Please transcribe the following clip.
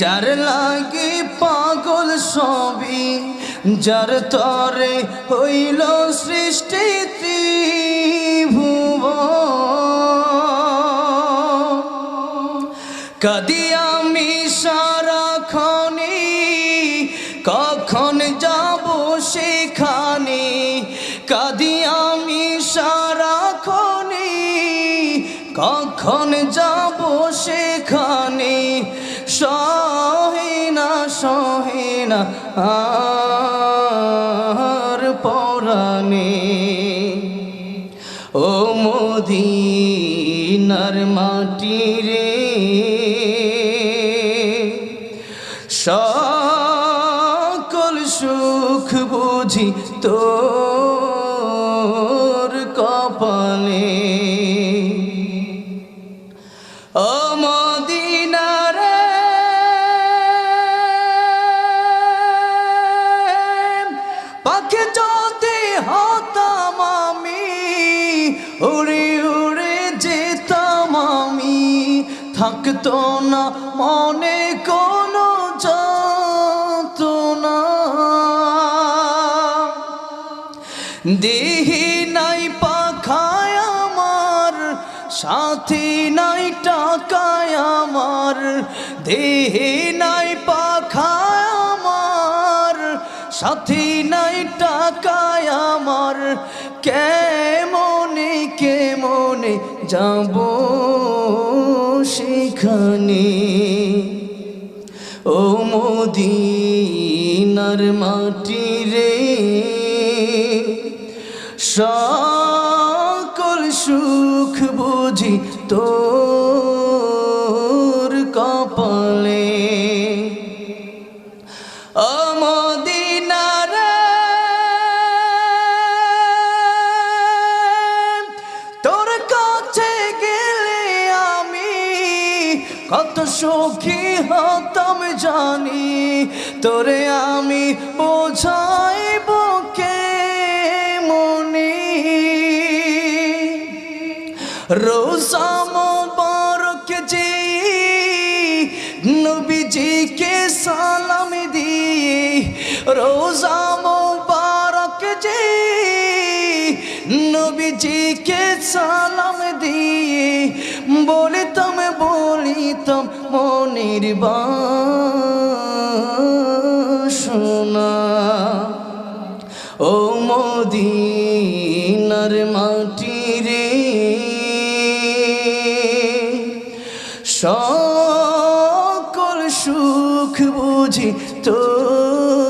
যার লাগে পাগল সবই, যার তরে হইল সৃষ্টি ত্রিভুব কদি আমি সারাক্ষণে কখন যাব সেখানে? কদি আমি সারাক্ষণে কখন যাব সেখানে? না সহে আর পরাণে। ও মোদিনার মাটি রে সকল সুখ বুঝি তোর উড়ে উড়ে যেতাম আমি। থাকতো না মনে কোনো না দেহি নাই পাখায় আমার, সাথী নাই টাকায় আমার। দেহে নাই পাখায় আমার, সাথী নাই টাকায় আমার। কেমনে যাব সেখানে। ও মোদিনার মাটি রে সকল সুখ বুঝি তোর কত সুখী হতাম জানি, তোরে আমি বোঝাইব কে মনে। রোজা মোবারক যে নবীজিকে সালাম দিয়ে রোজা নবীজিকে সালাম দিয়ে বলিতাম বলিতাম মনির শোনা ও মদিনার মাটি রে, সকল সুখ বুঝি তোর